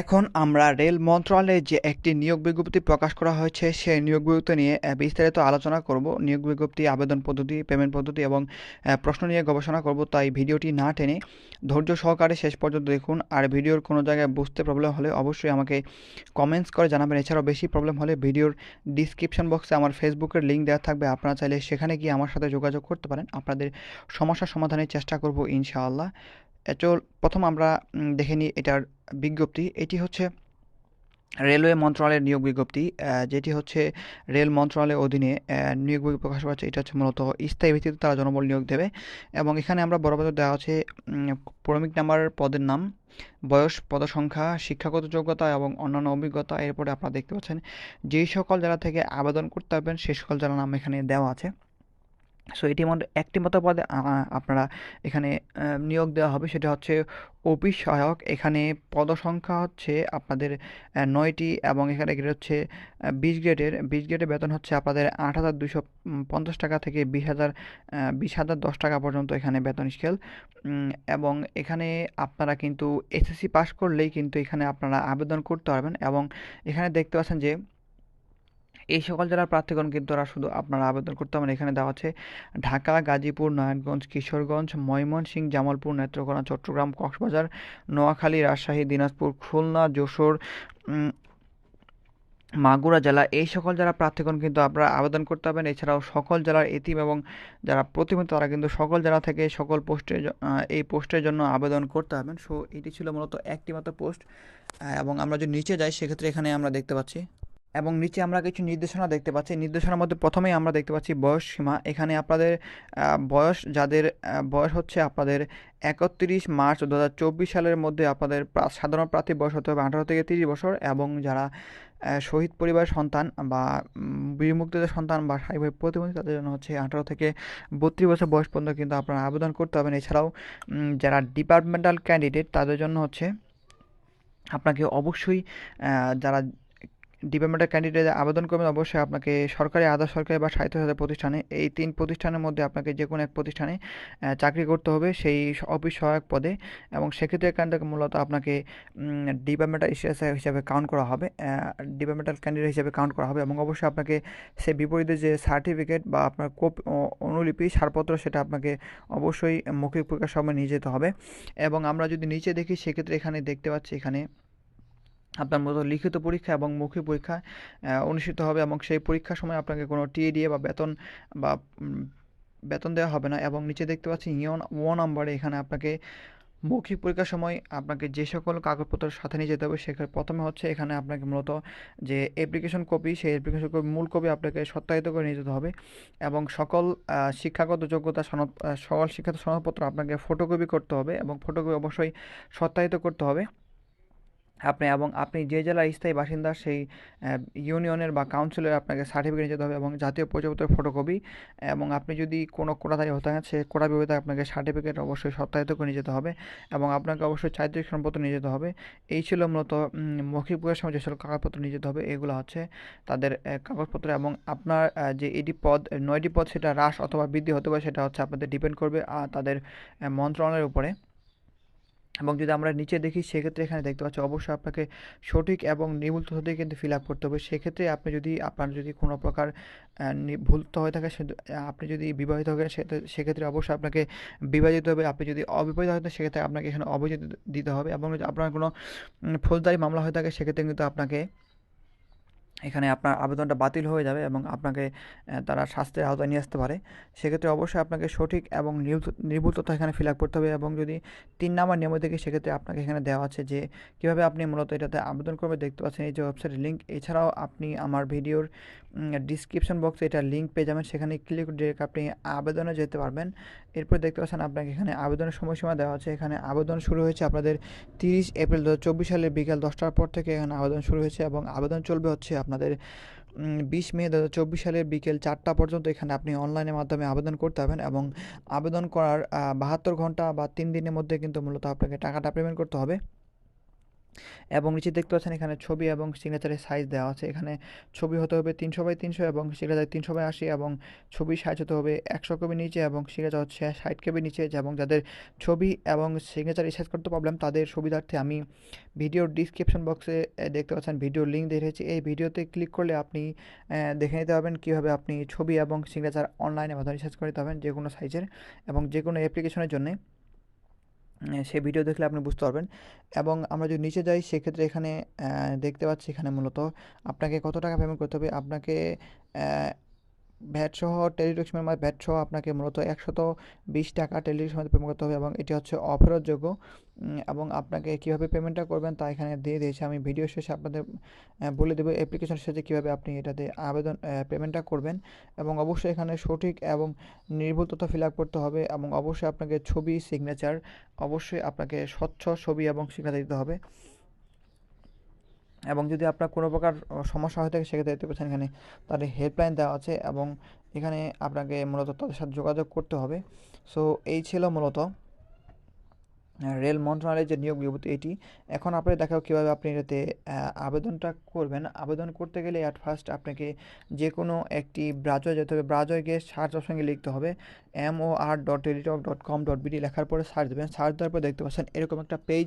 এখন আমরা রেল মন্ত্রণালয়ে যে একটি নিয়োগ বিজ্ঞপ্তি প্রকাশ করা হয়েছে, সেই নিয়োগ বিজ্ঞপ্তি নিয়ে বিস্তারিত আলোচনা করব। নিয়োগ বিজ্ঞপ্তি, আবেদন পদ্ধতি, পেমেন্ট পদ্ধতি এবং প্রশ্ন নিয়ে গবেষণা করব, তাই ভিডিওটি না টেনে ধৈর্য সহকারে শেষ পর্যন্ত দেখুন। আর ভিডিওর কোনো জায়গায় বুঝতে প্রবলেম হলে অবশ্যই আমাকে কমেন্টস করে জানাবেন। এছাড়াও বেশি প্রবলেম হলে ভিডিওর ডিসক্রিপশন বক্সে আমার ফেসবুকের লিঙ্ক দেওয়া থাকবে। আপনারা চাইলে সেখানে গিয়ে আমার সাথে যোগাযোগ করতে পারেন। আপনাদের সমস্যা সমাধানের চেষ্টা করব ইনশাআল্লাহ। চল, প্রথম আমরা দেখে নিই এটার বিজ্ঞপ্তি, এটি হচ্ছে রেলওয়ে মন্ত্রণালয়ের নিয়োগ বিজ্ঞপ্তি যেটি হচ্ছে রেল মন্ত্রণালয়ের অধীনে নিয়োগ বিজ্ঞপ্তি প্রকাশ পাচ্ছে এটা হচ্ছে মূলত স্থায়ী ভিত্তিতে তারা জনবল নিয়োগ দেবে এবং এখানে আমরা বরাবর দেওয়া আছে ক্রমিক নাম্বার পদের নাম, বয়স, পদসংখ্যা, শিক্ষাগত যোগ্যতা এবং অন্যান্য অভিজ্ঞতা। এরপরে আপনারা দেখতে পাচ্ছেন যেই সকল জেলা থেকে আবেদন করতে পারবেন সেই সকল জেলার নাম এখানে দেওয়া আছে। সো এটি একটি মতো পদে আপনারা এখানে নিয়োগ দেওয়া হবে। সেটা হচ্ছে অফিস সহায়ক এখানে পদসংখ্যা হচ্ছে আপনাদের নয়টি এবং এখানে গ্রেড হচ্ছে বিশ গ্রেডের বিশ গ্রেডের বেতন হচ্ছে আপনাদের আট হাজার দুশো পঞ্চাশ টাকা থেকে বিশ হাজার বিশ হাজার দশ টাকা পর্যন্ত এখানে বেতন স্কেল এবং এখানে আপনারা কিন্তু এসএসসি পাস করলেই কিন্তু এখানে আপনারা আবেদন করতে পারবেন। এবং এখানে দেখতে পাচ্ছেন যে এই সকল জেলার প্রার্থীগণ কিন্তু ওরা শুধু আপনারা আবেদন করতে পারেন এখানে দেওয়া আছে ঢাকা, গাজীপুর, নারায়ণগঞ্জ, কিশোরগঞ্জ, ময়মনসিংহ, জামালপুর, নেত্রকোনা, চট্টগ্রাম, কক্সবাজার, নোয়াখালী, রাজশাহী, দিনাজপুর, খুলনা, যশোর মাগুরা জেলা এই সকল জেলার প্রার্থীগণ কিন্তু আপনারা আবেদন করতে পারবেন এছাড়াও সকল জেলার এতিম এবং যারা প্রতিবন্ধী তারা কিন্তু সকল জেলা থেকে সকল পোস্টের এই পোস্টের জন্য আবেদন করতে পারবেন। সো এটি ছিল মূলত একটি মাত্র পোস্ট এবং আমরা যদি নিচে যাই, সেক্ষেত্রে এখানে আমরা দেখতে পাচ্ছি এবং নিচে আমরা কিছু নির্দেশনা দেখতে পাচ্ছি। নির্দেশনার মধ্যে প্রথমেই আমরা দেখতে পাচ্ছি বয়স সীমা। এখানে আপনাদের বয়স যাদের বয়স হচ্ছে আপনাদের একত্রিশ মার্চ দু হাজার চব্বিশ সালের মধ্যে আপনাদের সাধারণ প্রার্থী বয়স হতে হবে আঠারো থেকে তিরিশ বছর এবং যারা শহীদ পরিবারের সন্তান বা উম, বীর মুক্তিযোদ্ধার সন্তান বা স্বাভাবিক প্রতিবন্ধী তাদের জন্য হচ্ছে আঠারো থেকে বত্রিশ বছর বয়স পর্যন্ত কিন্তু আপনারা আবেদন করতে পারবেন। এছাড়াও যারা ডিপার্টমেন্টাল ক্যান্ডিডেট তাদের জন্য হচ্ছে আপনাকে অবশ্যই যারা ডিপার্টমেন্টের ক্যান্ডিডেট আবেদন করবেন, অবশ্যই আপনাকে সরকারি, আধা সরকারি বা স্বায়ত্তশাসিত প্রতিষ্ঠানে, এই তিন প্রতিষ্ঠানের মধ্যে আপনাকে যে কোনো এক প্রতিষ্ঠানে চাকরি করতে হবে সেই অফিস সহায়ক পদে এবং সেক্ষেত্রে থেকে মূলত আপনাকে ডিপার্টমেন্টাল হিসাবে কাউন্ট করা হবে ডিপার্টমেন্টাল ক্যান্ডিডেট হিসাবে কাউন্ট করা হবে এবং অবশ্যই আপনাকে সে বিপরীতে যে সার্টিফিকেট বা আপনার কোপ অনুলিপি ছাড়পত্র সেটা আপনাকে অবশ্যই মৌখিক পরীক্ষার সময় নিয়ে যেতে হবে এবং আমরা যদি নিচে দেখি, সেক্ষেত্রে এখানে দেখতে পাচ্ছি এখানে আপনার মতো লিখিত পরীক্ষা এবং মৌখিক পরীক্ষা অনুষ্ঠিত হবে এবং সেই পরীক্ষার সময় আপনাকে কোনো টিএডিএ বা বেতন বা বেতন দেওয়া হবে না এবং নিচে দেখতে পাচ্ছি ইয়ন ও নাম্বারে এখানে আপনাকে মৌখিক পরীক্ষার সময় আপনাকে যে সকল কাগজপত্র সাথে নিয়ে যেতে হবে সেখানে প্রথমে হচ্ছে এখানে আপনাকে মূলত যে অ্যাপ্লিকেশন কপি সেই অ্যাপ্লিকেশন কপি মূল কপি আপনাকে সত্যায়িত করে নিয়ে যেতে হবে এবং সকল শিক্ষাগত যোগ্যতা সনদ সকল শিক্ষাগত সনদপত্র আপনাকে ফটোকপি করতে হবে এবং ফটোকপি অবশ্যই সত্যায়িত করতে হবে। আপনি এবং আপনি যে জেলার স্থায়ী বাসিন্দা সেই ইউনিয়নের বা কাউন্সিলের আপনাকে সার্টিফিকেট নিতে হবে এবং জাতীয় পরিচয়পত্রের ফটোকপি এবং আপনি যদি কোনো কোটাধারী হতে থাকেন সে কোটা বিভাগে আপনাকে সার্টিফিকেট অবশ্যই সত্যায়িত করে নিয়ে যেতে হবে এবং আপনাকে অবশ্যই চারিত্রিক সম্পত্তি নিয়ে যেতে হবে। এই ছিল মূলত মৌখিক পরীক্ষার সময় যেসব কাগজপত্র নিয়ে যেতে হবে, এগুলো হচ্ছে তাদের কাগজপত্র এবং আপনার যে এডি পদ নয়টি পদ সেটা হ্রাস অথবা বৃদ্ধি হতে পারে, সেটা হচ্ছে আপনাদের ডিপেন্ড করবে তাদের মন্ত্রণালয়ের উপরে। এবং যদি আমরা নিচে দেখি, সেক্ষেত্রে এখানে দেখতে পাচ্ছি অবশ্যই আপনাকে সঠিক এবং নির্ভুল তথ্য দিয়ে কিন্তু ফিল আপ করতে হবে। সেক্ষেত্রে আপনি যদি, আপনার যদি কোনো প্রকার ভুল হয়ে থাকে আপনি যদি বিবাহিত হয়ে সেক্ষেত্রে অবশ্যই আপনাকে বিবাহিত হবে। আপনি যদি অবিবাহিত হয়ে সেক্ষেত্রে আপনাকে এখানে অবহিত দিতে হবে এবং আপনার কোনো ফৌজদারি মামলা হয়ে থাকে, সেক্ষেত্রে কিন্তু আপনাকে এখানে আপনার আবেদনটা বাতিল হয়ে যাবে এবং আপনাকে তারা শাস্তির আওতায় নিয়ে আসতে পারে। সেক্ষেত্রে অবশ্যই আপনাকে সঠিক এবং নির্ভুল- তথ্য এখানে ফিল আপ করতে হবে এবং যদি তিন নাম্বার নিয়ম থেকে সেক্ষেত্রে আপনাকে এখানে দেওয়া আছে যে, কীভাবে আপনি মূলত এটাতে আবেদন করবে দেখতে পাচ্ছেন এই যে ওয়েবসাইটের লিঙ্ক এছাড়াও আপনি আমার ভিডিওর ডিসক্রিপশন বক্সে এটা লিঙ্ক পেয়ে যাবেন। সেখানে ক্লিক ডিরেক্ট আপনি আবেদনে যেতে পারবেন। এরপর দেখতে পাচ্ছেন আপনাকে এখানে আবেদনের সময়সীমা দেওয়া আছে এখানে আবেদন শুরু হয়েছে আপনাদের তিরিশ এপ্রিল দু হাজার চব্বিশ সালের বিকাল দশটার পর থেকে এখানে আবেদন শুরু হয়েছে এবং আবেদন চলবে হচ্ছে আপনাদের বিশ মে দু চব্বিশ সালের বিকেল চারটা পর্যন্ত এখানে আপনি অনলাইনের মাধ্যমে আবেদন করতে পারবেন এবং আবেদন করার বাহাত্তর ঘণ্টা বা তিন দিনের মধ্যে কিন্তু মূলত আপনাকে টাকাটা পেমেন্ট করতে হবে। এবং নিচে দেখতে পাচ্ছেন এখানে ছবি এবং সিগনেচারের সাইজ দেওয়া আছে। এখানে ছবি হতে হবে তিনশো বাই তিনশো এবং সিগনেচার তিনশো বাই আশি এবং ছবি সাইজ হতে হবে একশো কবি নিচে এবং সিগনেচার হচ্ছে ষাট কেবি নিচে। এবং যাদের ছবি এবং সিগনেচার রিসার্চ করতে প্রবলেম তাদের সুবিধার্থে আমি ভিডিওর ডিসক্রিপশন বক্সে দেখতে পাচ্ছেন ভিডিওর লিঙ্ক দিয়ে রেখেছি। এই ভিডিওতে ক্লিক করলে আপনি দেখে নিতে পারবেন কীভাবে আপনি ছবি এবং সিগনেচার অনলাইনে মাধ্যমে রিসার্চ করে নিতে পারবেন যে কোনো সাইজের এবং যে কোনো অ্যাপ্লিকেশনের জন্যে। সেই ভিডিও দেখলে আপনি বুঝতে পারবেন। এবং আমরা যদি নিচে যাই, সেক্ষেত্রে এখানে দেখতে পাচ্ছি এখানে মূলত আপনাকে কত টাকা পেমেন্ট করতে হবে? আপনাকে ভ্যাট সহ টেলিটক্সমের মাধ্যমে ভ্যাট সহ আপনাকে মূলত একশত বিশ টাকা টেলিটক্সের পেমেন্ট করতে হবে এবং এটি হচ্ছে অফেরতযোগ্য। এবং আপনাকে কীভাবে পেমেন্টটা করবেন তা এখানে দিয়ে দিয়েছে। আমি ভিডিও শেষে আপনাদের বলে দেবো অ্যাপ্লিকেশন শেষে কীভাবে আপনি এটাতে আবেদন পেমেন্টটা করবেন। এবং অবশ্যই এখানে সঠিক এবং নির্ভুল তথ্য ফিল আপ করতে হবে এবং অবশ্যই আপনাকে ছবি সিগনেচার অবশ্যই আপনাকে স্বচ্ছ ছবি এবং সিগনেচার দিতে হবে। এবং যদি আপনার কোনো প্রকার সমস্যা হয়ে থাকে, সেক্ষেত্রে দেখতে পাচ্ছেন এখানে তাদের হেল্পলাইন দেওয়া আছে এবং এখানে আপনাকে মূলত তাদের সাথে যোগাযোগ করতে হবে। সো এই ছিল মূলত রেল মন্ত্রণালয়ের যে নিয়োগ বিজ্ঞপ্তি এটি। এখন আপনাদের দেখাও কীভাবে আপনি এটাতে আবেদনটা করবেন। আবেদন করতে গেলে অ্যাট ফার্স্ট আপনাকে যে কোনো একটি ব্রাউজার যেতে হবে। ব্রাউজারে গিয়ে সার্চ অপশানে লিখতে হবে। M O R dot Teletalk dot com dot BD লেখার পরে সার্চ দেবেন। সার্চ দেওয়ার পর দেখতে পাচ্ছেন এরকম একটা পেজ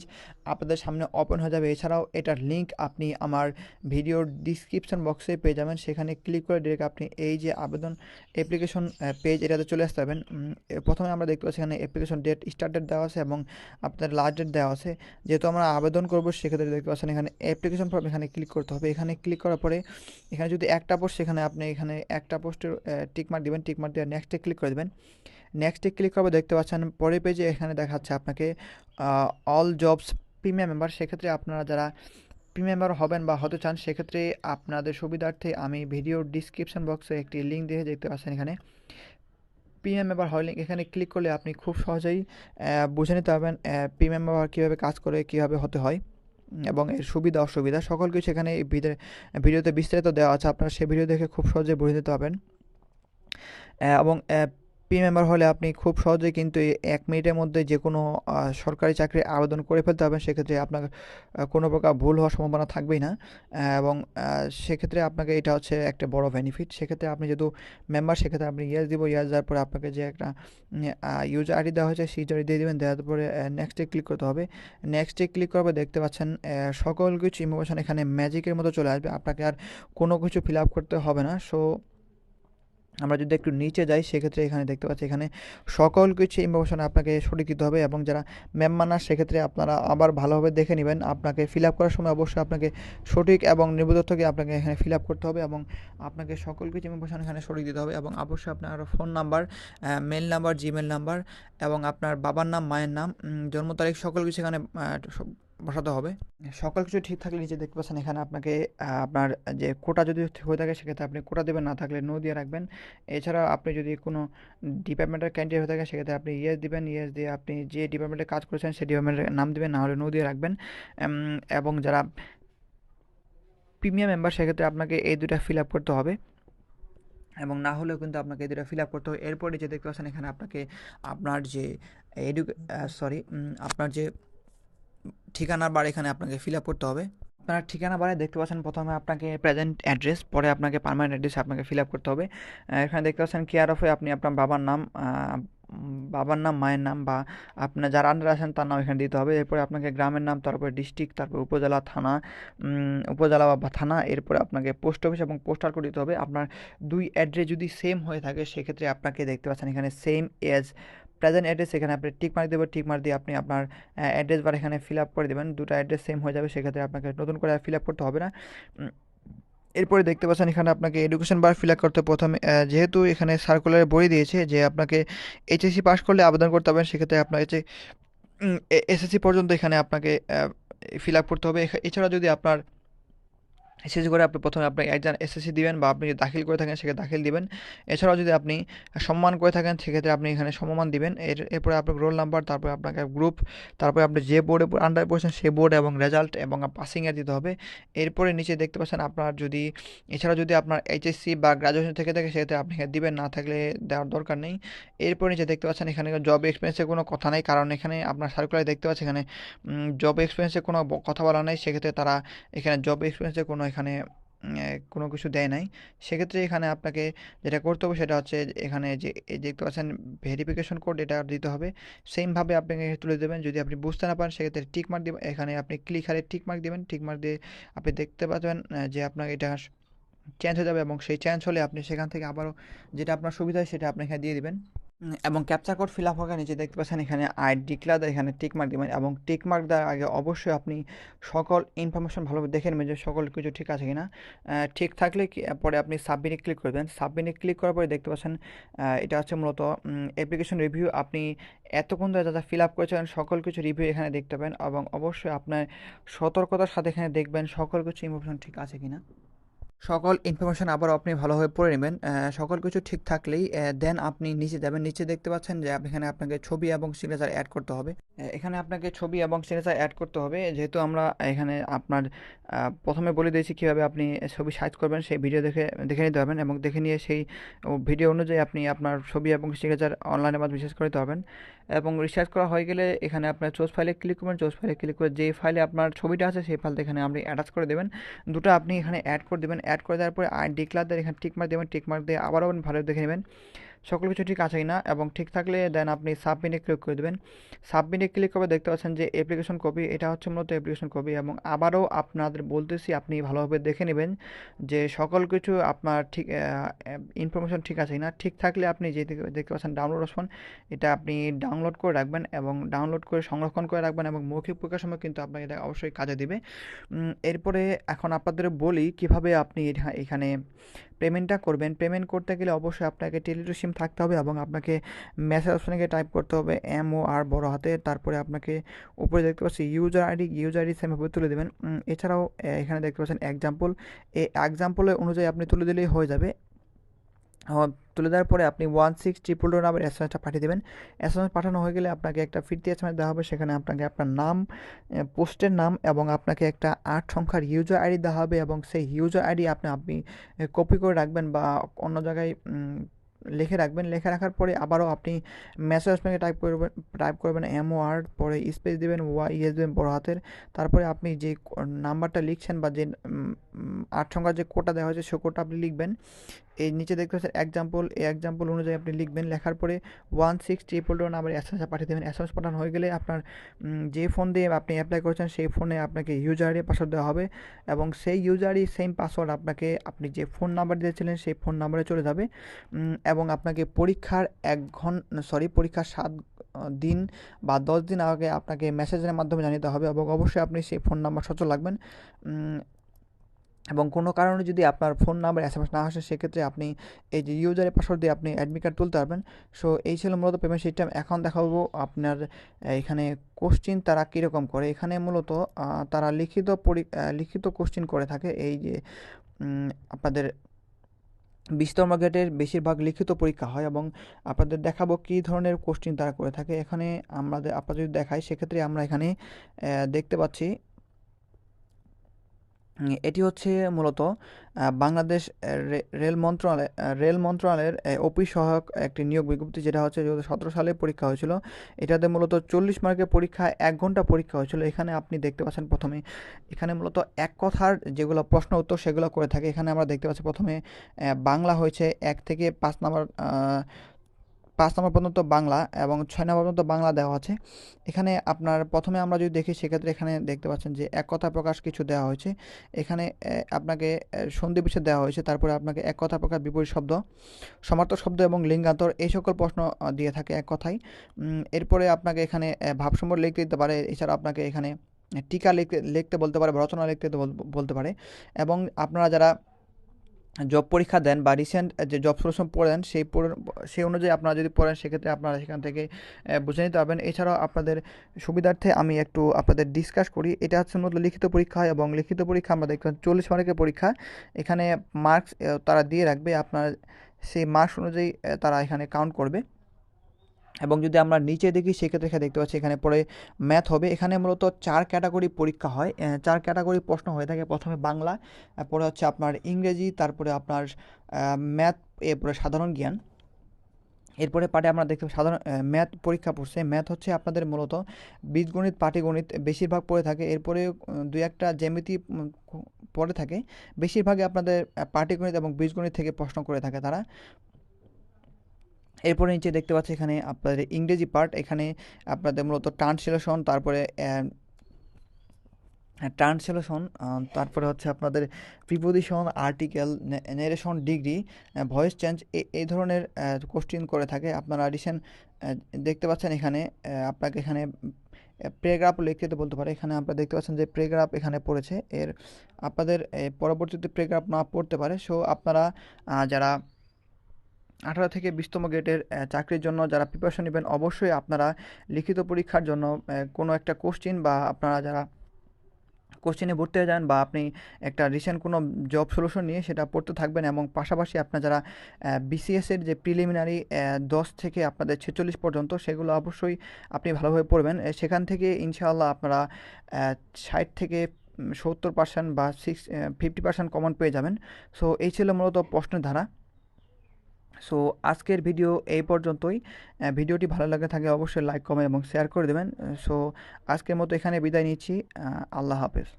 আপনাদের সামনে ওপেন হয়ে যাবে। এছাড়াও এটার লিঙ্ক আপনি আমার ভিডিওর ডিসক্রিপশন বক্সে পেয়ে যাবেন। সেখানে ক্লিক করে ডিরেক্ট আপনি এই যে আবেদন অ্যাপ্লিকেশন পেজ এটাতে চলে আসতে পারবেন। প্রথমে আমরা দেখতে পাচ্ছি এখানে অ্যাপ্লিকেশন ডেট স্টার্ট ডেট দেওয়া আছে এবং আপনার লাস্ট ডেট দেওয়া আছে। যেহেতু আমরা আবেদন করব, সেক্ষেত্রে দেখতে পাচ্ছেন এখানে অ্যাপ্লিকেশন ফর্ম এখানে ক্লিক করতে হবে। এখানে ক্লিক করার পরে এখানে যদি একটা পোস্ট সেখানে আপনি এখানে একটা পোস্টের টিকমার্ক দিবেন। টিকমার্ক দিয়ে নেক্সটে ক্লিক করে দেবেন। নেক্সটে ক্লিক করবে, দেখতে পাচ্ছেন পরের পেজে এখানে দেখাচ্ছে আপনাকে অল জবস প্রিমিয়াম মেম্বার সেক্ষেত্রে আপনারা যারা মেম্বার হবেন বা হতে চান, সেক্ষেত্রে আপনাদের সুবিধার্থে আমি ভিডিও ডিসক্রিপশন বক্সে একটি লিঙ্ক দিয়ে দেখতে পাচ্ছেন এখানে। প্রিমিয়াম মেম্বার হয় লিঙ্ক এখানে ক্লিক করলে আপনি খুব সহজেই বুঝে নিতে পারবেন প্রিমিয়াম মেম্বার কীভাবে কাজ করে, কীভাবে হতে হয়, এবং এর সুবিধা, অসুবিধা, সকল কিছু এখানে ভিডিওতে বিস্তারিত দেওয়া আছে, আপনারা সেই ভিডিও দেখে খুব সহজে বুঝে নিতে পারবেন। এবং পি মেম্বার হলে আপনি খুব সহজেই কিন্তু এক মিনিটের মধ্যে যে কোনো সরকারি চাকরি আবেদন করে ফেলতে পারবেন। সেক্ষেত্রে আপনার কোনো প্রকার ভুল হওয়ার সম্ভাবনা থাকবেই না। এবং সেক্ষেত্রে আপনাকে এটা হচ্ছে একটা বড় বেনিফিট সেক্ষেত্রে আপনি যেহেতু মেম্বার সেক্ষেত্রে আপনি ইয়াস দিব। ইয়াস দেওয়ার পরে আপনাকে যে একটা ইউজার আইডি দেওয়া হয়েছে, সেই আইডি দিয়ে দেবেন। দেওয়ার পরে নেক্সটে ক্লিক করতে হবে। নেক্সটে ক্লিক করবে দেখতে পাচ্ছেন সকল কিছু ইনফরমেশন এখানে ম্যাজিকের মতো চলে আসবে। আপনাকে আর কোনো কিছু ফিল আপ করতে হবে না। সো আমরা যদি একটু নিচে যাই, সেক্ষেত্রে এখানে দেখতে পাচ্ছি, এখানে সকল কিছু ইনফরমেশন আপনাকে সঠিক দিতে হবে এবং যারা ম্যাম না সেক্ষেত্রে আপনারা আবার ভালোভাবে দেখে নেবেন। আপনাকে ফিল আপ করার সময় অবশ্যই আপনাকে সঠিক এবং নির্বোধ থেকে আপনাকে এখানে ফিল আপ করতে হবে এবং আপনাকে সকল কিছু ইনফরমেশন এখানে সঠিক দিতে হবে এবং অবশ্যই আপনার phone number mail number Gmail number এবং আপনার বাবার নাম, মায়ের নাম জন্ম তারিখ, সকল কিছু এখানে বসাতে হবে। সকল কিছু ঠিক থাকলে নিচে দেখতে পাচ্ছেন এখানে আপনাকে আপনার যে কোটা যদি হয়ে থাকে সেক্ষেত্রে আপনি কোটা দেবেন, না থাকলে নো দিয়ে রাখবেন। এছাড়া আপনি যদি কোনো ডিপার্টমেন্টের ক্যান্ডিডেট হয়ে থাকে সেক্ষেত্রে আপনি ইয়েস দিবেন। ইয়েস দিয়ে আপনি যে ডিপার্টমেন্টে কাজ করেছেন সেই ডিপার্টমেন্টের নাম দিবেন, না হলে নো দিয়ে রাখবেন। এবং যারা প্রিমিয়াম মেম্বার সেক্ষেত্রে আপনাকে এই দুটা ফিল আপ করতে হবে। এবং না হলেও কিন্তু আপনাকে এই দুটা ফিল আপ করতে হবে। এরপর নিচে দেখতে পাচ্ছেন এখানে আপনাকে আপনার যে এডু সরি আপনার যে ঠিকানার বার এখানে আপনাকে ফিল আপ করতে হবে। আপনার ঠিকানা বারে দেখতে পাচ্ছেন প্রথমে আপনাকে প্রেজেন্ট অ্যাড্রেস পরে আপনাকে পারমানেন্ট অ্যাড্রেস আপনাকে ফিল আপ করতে হবে। এখানে দেখতে পাচ্ছেন কেয়ার অফে আপনি আপনার বাবার নাম বাবার নাম, মায়ের নাম বা আপনার যারা আন্ডার আছেন তার নাম এখানে দিতে হবে। এরপরে আপনাকে গ্রামের নাম, তারপরে ডিস্ট্রিক্ট তারপর উপজেলা, থানা উপজেলা বা থানা, এরপরে আপনাকে পোস্ট অফিস এবং পোস্টার করে দিতে হবে। আপনার দুই অ্যাড্রেস যদি সেম হয়ে থাকে, সেক্ষেত্রে আপনাকে দেখতে পাচ্ছেন এখানে সেম এজ প্রেজেন্ট অ্যাড্রেস এখানে আপনি টিক মার্ক দেবেন টিক মার্ক দিয়ে আপনি আপনার অ্যাড্রেস বার এখানে ফিল আপ করে দেবেন। দুটো অ্যাড্রেস সেম হয়ে যাবে, সেক্ষেত্রে আপনাকে নতুন করে ফিল আপ করতে হবে না। এরপরে দেখতে পাচ্ছেন এখানে আপনাকে এডুকেশন বার ফিল আপ করতে প্রথমে যেহেতু এখানে সার্কুলারে বই দিয়েছে যে আপনাকে এইচএসসি পাস করলে আবেদন করতে হবে, সেক্ষেত্রে আপনার হচ্ছে এসএসসি পর্যন্ত এখানে আপনাকে ফিল আপ করতে হবে। এছাড়া যদি আপনার এসএসসি করে আপনি প্রথমে আপনি একজন এসএসসি দিবেন বা আপনি দাখিল করে থাকেন সেক্ষেত্রে দাখিল দিবেন। এছাড়াও যদি আপনি সম্মান করে থাকেন, সেক্ষেত্রে আপনি এখানে সম্মান দিবেন। এর, এরপরে আপনার রোল নাম্বার তারপরে আপনাকে গ্রুপ তারপরে আপনি যে বোর্ডে আন্ডার পড়ছেন সেই বোর্ড এবং রেজাল্ট এবং পাসিংয়ের দিতে হবে। এরপরে নিচে দেখতে পাচ্ছেন আপনার যদি এছাড়া যদি আপনার এইচএসসি বা গ্রাজুয়েশন থেকে থাকে, সেক্ষেত্রে আপনি এখানে দিবেন, না থাকলে দেওয়ার দরকার নেই। এরপরে নিচে দেখতে পাচ্ছেন এখানে জব এক্সপিরিয়েন্সের কোনো কথা নেই, কারণ এখানে আপনার সার্কুলারে দেখতে পাচ্ছেন এখানে জব এক্সপিরিয়েন্সের কোনো কথা বলা নেই। সেক্ষেত্রে তারা এখানে জব এক্সপিরিয়েন্সের কোনো এখানে কোনো কিছু দেয় নাই। সেক্ষেত্রে এখানে আপনাকে যেটা করতে হবে সেটা হচ্ছে এখানে যে দেখতে পাচ্ছেন ভেরিফিকেশন কোড এটা দিতে হবে। সেমভাবে আপনাকে তুলে দেবেন। যদি আপনি বুঝতে না পারেন, সেক্ষেত্রে টিক মার্ক দিবেন। এখানে আপনি ক্লিক হারে টিক মার্ক দিবেন। টিক মার্ক দিয়ে আপনি দেখতে পাবেন যে আপনার এটা চেঞ্জ হয়ে যাবে এবং সেই চেঞ্জ হলে আপনি সেখান থেকে আবারও যেটা আপনার সুবিধা হয় সেটা আপনি এখানে দিয়ে দিবেন। এবং ক্যাপচার কোড ফিল আপ হওয়ার নিচে দেখতে পাচ্ছেন এখানে আই ডিক্লার এখানে টিক মার্ক দিবেন এবং টিক মার্ক দেওয়ার আগে অবশ্যই আপনি সকল ইনফরমেশন ভালোভাবে দেখে নেবেন যে সকল কিছু ঠিক আছে কিনা। ঠিক থাকলে পরে আপনি সাবমিটে ক্লিক করবেন। সাবমিটে ক্লিক করার পরে দেখতে পাচ্ছেন এটা হচ্ছে মূলত অ্যাপ্লিকেশন রিভিউ আপনি এতক্ষণ ধরে যা ফিল আপ করেছেন সকল কিছু রিভিউ এখানে দেখতে পাবেন এবং অবশ্যই আপনার সতর্কতার সাথে এখানে দেখবেন সকল কিছু ইনফরমেশন ঠিক আছে কিনা। সকল ইনফরমেশন আবার আপনি ভালোভাবে পড়ে নেবেন। সকল কিছু ঠিক থাকলেই দেন আপনি নিচে যাবেন। নিচে দেখতে পাচ্ছেন যে এখানে আপনাকে ছবি এবং সিগনেচার অ্যাড করতে হবে। এখানে আপনাকে ছবি এবং সিগনেচার অ্যাড করতে হবে। যেহেতু আমরা এখানে আপনার প্রথমে বলে দিয়েছি কীভাবে আপনি ছবি সাইজ করবেন, সেই ভিডিও দেখে দেখে নিতে পারবেন এবং দেখে নিয়ে সেই ভিডিও অনুযায়ী আপনি আপনার ছবি এবং সিগনেচার অনলাইনের মাধ্যমে রিসার্চ করতে পারবেন। এবং রিসার্চ করা হয়ে গেলে এখানে আপনার চোজ ফাইলে ক্লিক করবেন। চোজ ফাইলে ক্লিক করে যে ফাইলে আপনার ছবিটা আছে, সেই ফাইলটা এখানে আপনি অ্যাটাচ করে দেবেন। দুটো আপনি এখানে অ্যাড করে দেবেন। অ্যাড করে দেওয়ার পরে আই ডিক্লার দেয় এখানে টিকমার্ক দেবেন টিকমার্ক দিয়ে আবারও ভালো দেখে নেবেন। সকল কিছু ঠিক আছে না এবং ঠিক থাকলে দেন আপনি সাবমিটে ক্লিক করে দেবেন। সাবমিটে ক্লিক করে দেখতে পাচ্ছেন যে অ্যাপ্লিকেশন কপি এটা হচ্ছে মূলত অ্যাপ্লিকেশন কপি এবং আবারও আপনাদের বলতেছি, আপনি ভালোভাবে দেখে নেবেন যে সকল কিছু আপনার ঠিক ইনফরমেশন ঠিক আছে না ঠিক থাকলে আপনি যে দেখতে পাচ্ছেন ডাউনলোড অপশন এটা আপনি ডাউনলোড করে রাখবেন এবং ডাউনলোড করে সংরক্ষণ করে রাখবেন এবং মৌখিক পরীক্ষার সময় কিন্তু আপনাকে এটা অবশ্যই কাজে দিবে। এরপরে এখন আপনাদের বলি কীভাবে আপনি এখানে পেমেন্টটা করবেন। পেমেন্ট করতে গেলে অবশ্যই আপনাকে টেলিটু সিম থাকতে হবে এবং আপনাকে মেসেজ অপশানকে টাইপ করতে হবে এম ও আর বড় হাতে। তারপরে আপনাকে উপরে দেখতে পাচ্ছি ইউজার আইডি ইউজার আইডি সেমভাবে তুলে দেবেন। এছাড়াও এখানে দেখতে পাচ্ছেন এক্সাম্পল এই এক্সাম্পলের অনুযায়ী আপনি তুলে দিলেই হয়ে যাবে। তুলে দেওয়ার পরে আপনি ওয়ান সিক্স ট্রিপল টু নামের এস পাঠিয়ে দেবেন। এস এম এস পাঠানো হয়ে গেলে আপনাকে একটা ফিরতি এস এম এস দেওয়া হবে। সেখানে আপনাকে আপনার নাম পোস্টের নাম এবং আপনাকে একটা আট সংখ্যার ইউজার আইডি দেওয়া হবে এবং সেই ইউজার আইডি আপনি আপনি কপি করে রাখবেন বা অন্য জায়গায় লিখে রাখবেন। লিখে রাখার পরে আবারও আপনি মেসেজ আপনাকে টাইপ করবেন টাইপ করবেন এম ও আর পরে স্পেস দেবেন ওয়াই ইএস দেবেন বড় হাতের। তারপরে আপনি যে নাম্বারটা লিখছেন বা যে আট সংখ্যার যে কোডটা দেওয়া হয়েছে সে কোডটা আপনি লিখবেন। এই নিচে দেখতে পাচ্ছেন এক্সাম্পল এই এক্সাম্পল অনুযায়ী আপনি লিখবেন। লেখার পরে one six triple two number S M S পাঠিয়ে দেবেন। এস এম এস পাঠানো হয়ে গেলে আপনার যে ফোন দিয়ে আপনি অ্যাপ্লাই করেছেন, সেই ফোনে আপনাকে ইউজার আইডি পাসওয়ার্ড দেওয়া হবে এবং সেই ইউজার আইডি সেম পাসওয়ার্ড আপনাকে, আপনি যে ফোন নাম্বার দিয়েছিলেন, সেই ফোন নাম্বারে চলে যাবে। এবং আপনাকে পরীক্ষার এক ঘণ্টা সরি পরীক্ষার সাত দিন বা দশ দিন আগে আপনাকে মেসেজের মাধ্যমে জানিয়ে দেওয়া হবে এবং অবশ্যই আপনি সেই ফোন নাম্বার সচল রাখবেন। এবং কোনো কারণে যদি আপনার phone number S M S না আসে, সেক্ষেত্রে আপনি এই যে ইউজারের পাসওয়ার্ড দিয়ে আপনি অ্যাডমিট কার্ড তুলতে পারবেন। সো এই ছিল মূলত পেমেন্ট সিস্টেম এখন দেখাবো আপনার এখানে কোশ্চিন তারা কীরকম করে। এখানে মূলত তারা লিখিত পরি লিখিত কোশ্চিন করে থাকে। এই যে আপনাদের বিশতম গেটের বেশিরভাগ লিখিত পরীক্ষা হয় এবং আপনাদের দেখাবো কী ধরনের কোশ্চিন তারা করে থাকে। এখানে আমাদের আপনারা যদি দেখাই সেক্ষেত্রে আমরা এখানে দেখতে পাচ্ছি এটি হচ্ছে মূলত বাংলাদেশ রেল মন্ত্রণালয় রেল মন্ত্রণালয়ের অফিস সহায়ক একটি নিয়োগ বিজ্ঞপ্তি যেটা হচ্ছে দু সতেরো সালে পরীক্ষা হয়েছিল। এটাতে মূলত চল্লিশ মার্কের পরীক্ষা, এক ঘণ্টা পরীক্ষা হয়েছিল। এখানে আপনি দেখতে পাচ্ছেন প্রথমে, এখানে মূলত এক কথার যেগুলো প্রশ্ন উত্তর সেগুলো করে থাকে। এখানে আমরা দেখতে পাচ্ছি প্রথমে বাংলা হয়েছে এক থেকে পাঁচ নম্বর পাঁচ নম্বর পর্যন্ত বাংলা এবং ছয় নম্বর পর্যন্ত বাংলা দেওয়া আছে। এখানে আপনার প্রথমে আমরা যদি দেখি সেক্ষেত্রে এখানে দেখতে পাচ্ছেন যে এক কথা প্রকাশ কিছু দেওয়া হয়েছে। এখানে আপনাকে সন্ধি বিচ্ছেদ দেওয়া হয়েছে তারপরে আপনাকে এক কথা প্রকাশ বিপরীত শব্দ সমার্থক শব্দ এবং লিঙ্গান্তর এই সকল প্রশ্ন দিয়ে থাকে এক উম, এরপরে আপনাকে এখানে ভাবসম্বর লিখতে দিতে পারে এছাড়া আপনাকে এখানে টিকা লিখতে লিখতে বলতে পারে রচনা লিখতে বল- বলতে পারে। এবং আপনারা যারা জব পরীক্ষা দেন বা রিসেন্ট যে জব সলিউশন পড়েন সেই সেই অনুযায়ী আপনারা যদি পড়েন, সেক্ষেত্রে আপনারা সেখান থেকে বুঝে নিতে পারবেন। এছাড়াও আপনাদের সুবিধার্থে আমি একটু আপনাদের ডিসকাস করি। এটা হচ্ছে মূলত লিখিত পরীক্ষা হয় এবং লিখিত পরীক্ষা আমরা দেখতে চল্লিশ মার্কের পরীক্ষা। এখানে মার্কস তারা দিয়ে রাখবে। আপনার সেই মার্কস অনুযায়ী তারা এখানে কাউন্ট করবে। এবং যদি আমরা নিচে দেখি, সেক্ষেত্রে এখানে দেখতে পাচ্ছি, এখানে পরে ম্যাথ হবে। এখানে মূলত চার ক্যাটাগরি পরীক্ষা হয়। চার ক্যাটাগরি প্রশ্ন হয়ে থাকে প্রথমে বাংলা তারপরে হচ্ছে আপনার ইংরেজি, তারপরে আপনার ম্যাথ এরপরে সাধারণ জ্ঞান। এরপরে পাটে আমরা দেখতে সাধারণ ম্যাথ পরীক্ষা পড়ছে। ম্যাথ হচ্ছে আপনাদের মূলত বীজগণিত, পাটিগণিত বেশিরভাগ পড়ে থাকে। এরপরে দুই একটা জ্যামিতি পড়ে থাকে। বেশিরভাগই আপনাদের পাটিগণিত এবং বীজগণিত থেকে প্রশ্ন করে থাকে তারা। এরপরে নিচে দেখতে পাচ্ছি এখানে আপনাদের ইংরেজি পার্ট এখানে আপনাদের মূলত ট্রান্সলেশন তারপরে ট্রান্সলেশন তারপরে হচ্ছে আপনাদের preposition article narration degree voice change এই ধরনের কোশ্চিন করে থাকে। আপনারা রিসেন্ট দেখতে পাচ্ছেন এখানে আপনাকে এখানে প্রেগ্রাফ লিখতে বলতে পারে। এখানে আপনারা দেখতে পাচ্ছেন যে প্রেগ্রাফ এখানে পড়েছে। এর, আপনাদের পরবর্তীতে প্রেগ্রাফ না পড়তে পারে। সো আপনারা যারা আঠারো থেকে বিশতম গেটের চাকরির জন্য যারা প্রিপারেশন নেবেন, অবশ্যই আপনারা লিখিত পরীক্ষার জন্য কোনো একটা কোশ্চিন বা আপনারা যারা কোশ্চেনে ভর্তি হয়ে যান বা আপনি একটা রিসেন্ট কোনো জব সলিউশন নিয়ে সেটা পড়তে থাকবেন এবং পাশাপাশি আপনার যারা বিসিএসের যে প্রিলিমিনারি দশ থেকে আপনাদের ছেচল্লিশ পর্যন্ত সেগুলো অবশ্যই আপনি ভালোভাবে পড়বেন। সেখান থেকে ইনশাআল্লাহ আপনারা ষাট থেকে সত্তর পার্সেন্ট বা সিক্স ফিফটি পার্সেন্ট কমন পেয়ে যাবেন। সো এই ছিল মূলত প্রশ্নের ধারা। সো আজকের ভিডিও এই পর্যন্তই। ভিডিওটি ভালো লাগে থাকে অবশ্যই লাইক কমেন্ট এবং শেয়ার করে দেবেন। সো আজকের মতো এখানে বিদায় নিচ্ছি। আল্লাহ হাফেজ।